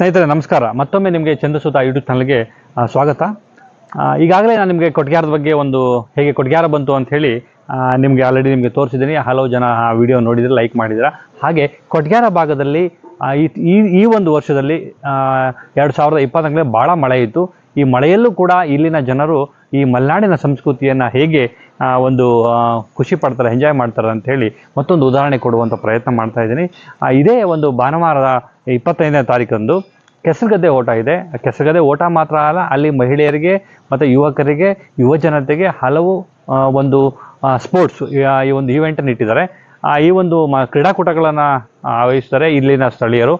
ಸ್ನೇಹಿತರೆ, ನಮಸ್ಕಾರ. ಮತ್ತೊಮ್ಮೆ ನಿಮಗೆ ಚಂದ್ರಸೂತ ಯೂಟ್ಯೂಬ್ ಚಾನಲ್ಗೆ ಸ್ವಾಗತ. ಈಗಾಗಲೇ ನಾನು ನಿಮಗೆ ಕೊಟ್ಗ್ಯಾರದ ಬಗ್ಗೆ ಒಂದು ಹೇಗೆ ಕೊಟ್ಗ್ಯಾರ ಬಂತು ಅಂತ ಹೇಳಿ ನಿಮಗೆ ಆಲ್ರೆಡಿ ನಿಮಗೆ ತೋರಿಸಿದ್ದೀನಿ ಹಲವು ಜನ ಆ ವಿಡಿಯೋ ನೋಡಿದ್ರೆ ಲೈಕ್ ಮಾಡಿದ್ದೀರಾ ಹಾಗೆ ಕೊಟ್ಗ್ಯಾರ ಭಾಗದಲ್ಲಿ ಈ ಒಂದು ವರ್ಷದಲ್ಲಿ ಎರಡು ಸಾವಿರದ ಇಪ್ಪತ್ನಾಲ್ಕನೇ ಭಾಳ ಮಳೆ ಇತ್ತು. ಈ ಮಳೆಯಲ್ಲೂ ಕೂಡ ಇಲ್ಲಿನ ಜನರು ಈ ಮಲೆನಾಡಿನ ಸಂಸ್ಕೃತಿಯನ್ನು ಹೇಗೆ ಒಂದು ಖುಷಿ ಪಡ್ತಾರೆ ಎಂಜಾಯ್ ಮಾಡ್ತಾರೆ ಅಂತ ಹೇಳಿ ಮತ್ತೊಂದು ಉದಾಹರಣೆ ಕೊಡುವಂಥ ಪ್ರಯತ್ನ ಮಾಡ್ತಾ ಇದ್ದೀನಿ. ಇದೇ ಒಂದು ಭಾನುವಾರದ ಇಪ್ಪತ್ತೈದನೇ ತಾರೀಕಂದು ಕೆಸರುಗದ್ದೆ ಓಟ ಇದೆ. ಕೆಸರುಗದ್ದೆ ಓಟ ಮಾತ್ರ ಅಲ್ಲ, ಅಲ್ಲಿ ಮಹಿಳೆಯರಿಗೆ ಮತ್ತು ಯುವಕರಿಗೆ, ಯುವ ಜನತೆಗೆ ಹಲವು ಒಂದು ಸ್ಪೋರ್ಟ್ಸ್ ಈ ಒಂದು ಈವೆಂಟನ್ನು ಇಟ್ಟಿದ್ದಾರೆ. ಈ ಒಂದು ಮ, ಕ್ರೀಡಾಕೂಟಗಳನ್ನು ಆಯೋಜಿಸ್ತಾರೆ ಇಲ್ಲಿನ ಸ್ಥಳೀಯರು.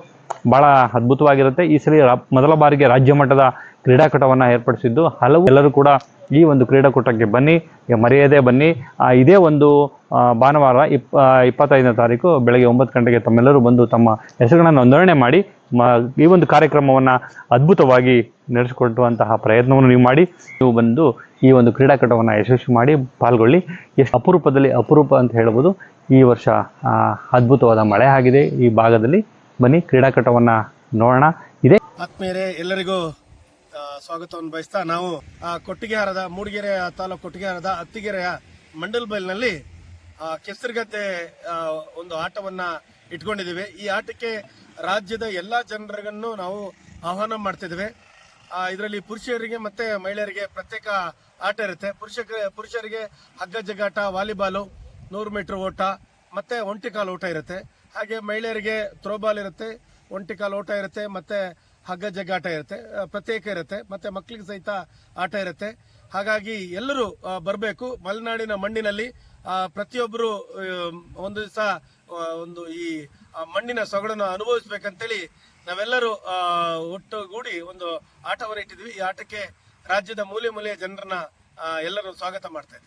ಭಾಳ ಅದ್ಭುತವಾಗಿರುತ್ತೆ. ಈ ಸಲ ಮೊದಲ ಬಾರಿಗೆ ರಾಜ್ಯ ಮಟ್ಟದ ಕ್ರೀಡಾಕೂಟವನ್ನು ಏರ್ಪಡಿಸಿದ್ದು. ಹಲವು ಎಲ್ಲರೂ ಕೂಡ ಈ ಒಂದು ಕ್ರೀಡಾಕೂಟಕ್ಕೆ ಬನ್ನಿ ಮರೆಯದೆ ಬನ್ನಿ. ಇದೇ ಒಂದು ಭಾನುವಾರ ಇಪ್ಪ ಇಪ್ಪತ್ತೈದನೇ ತಾರೀಕು ಬೆಳಗ್ಗೆ ಒಂಬತ್ತು ಗಂಟೆಗೆ ತಮ್ಮೆಲ್ಲರೂ ಬಂದು ತಮ್ಮ ಹೆಸರುಗಳನ್ನು ನೋಂದಣಿ ಮಾಡಿ ಈ ಒಂದು ಕಾರ್ಯಕ್ರಮವನ್ನು ಅದ್ಭುತವಾಗಿ ನಡೆಸಿಕೊಡುವಂತಹ ಪ್ರಯತ್ನವನ್ನು ನೀವು ಮಾಡಿ, ನೀವು ಬಂದು ಈ ಒಂದು ಕ್ರೀಡಾಕೂಟವನ್ನು ಯಶಸ್ವಿ ಮಾಡಿ ಪಾಲ್ಗೊಳ್ಳಿ. ಎಷ್ಟು ಅಪರೂಪದಲ್ಲಿ ಅಪರೂಪ ಅಂತ ಹೇಳ್ಬೋದು, ಈ ವರ್ಷ ಅದ್ಭುತವಾದ ಮಳೆ ಆಗಿದೆ. ಈ ಭಾಗದಲ್ಲಿ ಬನ್ನಿ ಕ್ರೀಡಾಕೂಟವನ್ನು ನೋಡೋಣ. ಇದೇ ಆತ್ಮೀಯರೇ ಎಲ್ಲರಿಗೂ ಸ್ವಾಗತವನ್ನು ಬಯಸ್ತಾ ನಾವು ಕೊಟ್ಟಿಗೆಹಾರದ ಮೂಡಿಗೆರೆ ತಾಲೂಕು ಕೊಟ್ಟಿಗೆಹಾರದ ಅತ್ತಿಗೆರೆಯ ಮಂಡಲ್ ಬೈಲ್ನಲ್ಲಿ ಆ, ಕೆಸರುಗದ್ದೆ ಒಂದು ಆಟವನ್ನ ಇಟ್ಕೊಂಡಿದ್ದೀವಿ. ಈ ಆಟಕ್ಕೆ ರಾಜ್ಯದ ಎಲ್ಲಾ ಜನರಿಗನ್ನು ನಾವು ಆಹ್ವಾನ ಮಾಡ್ತಿದ್ದೇವೆ. ಇದರಲ್ಲಿ ಪುರುಷರಿಗೆ ಮತ್ತೆ ಮಹಿಳೆಯರಿಗೆ ಪ್ರತ್ಯೇಕ ಆಟ ಇರುತ್ತೆ. ಪುರುಷ ಪುರುಷರಿಗೆ ಹಗ್ಗ ಜಗ್ಗಾಟ ವಾಲಿಬಾಲು ನೂರು ಮೀಟರ್ ಓಟ ಮತ್ತೆ ಒಂಟಿಕಾಲು ಓಟ ಇರುತ್ತೆ. ಹಾಗೆ ಮಹಿಳೆಯರಿಗೆ ಥ್ರೋಬಾಲ್ ಇರುತ್ತೆ ಒಂಟಿಕಾಲು ಓಟ ಇರುತ್ತೆ, ಮತ್ತೆ ಹಗ್ಗ ಜಗ್ಗಾಟ ಇರುತ್ತೆ ಪ್ರತ್ಯೇಕ ಇರುತ್ತೆ, ಮತ್ತೆ ಮಕ್ಕಳಿಗೆ ಸಹಿತ ಆಟ ಇರುತ್ತೆ. ಹಾಗಾಗಿ ಎಲ್ಲರೂ ಬರಬೇಕು. ಮಲೆನಾಡಿನ ಮಣ್ಣಿನಲ್ಲಿ ಪ್ರತಿಯೊಬ್ಬರು ಒಂದು ದಿವಸ ಒಂದು ಈ ಮಣ್ಣಿನ ಸೊಗಡನ್ನು ಅನುಭವಿಸ್ಬೇಕಂತೇಳಿ ನಾವೆಲ್ಲರೂ ಒಟ್ಟುಗೂಡಿ ಒಂದು ಆಟವನ್ನು ಇಟ್ಟಿದ್ವಿ ಈ ಆಟಕ್ಕೆ ರಾಜ್ಯದ ಮೂಲೆ ಮೂಲೆಯ ಜನರನ್ನ ಎಲ್ಲರೂ ಸ್ವಾಗತ ಮಾಡ್ತಾ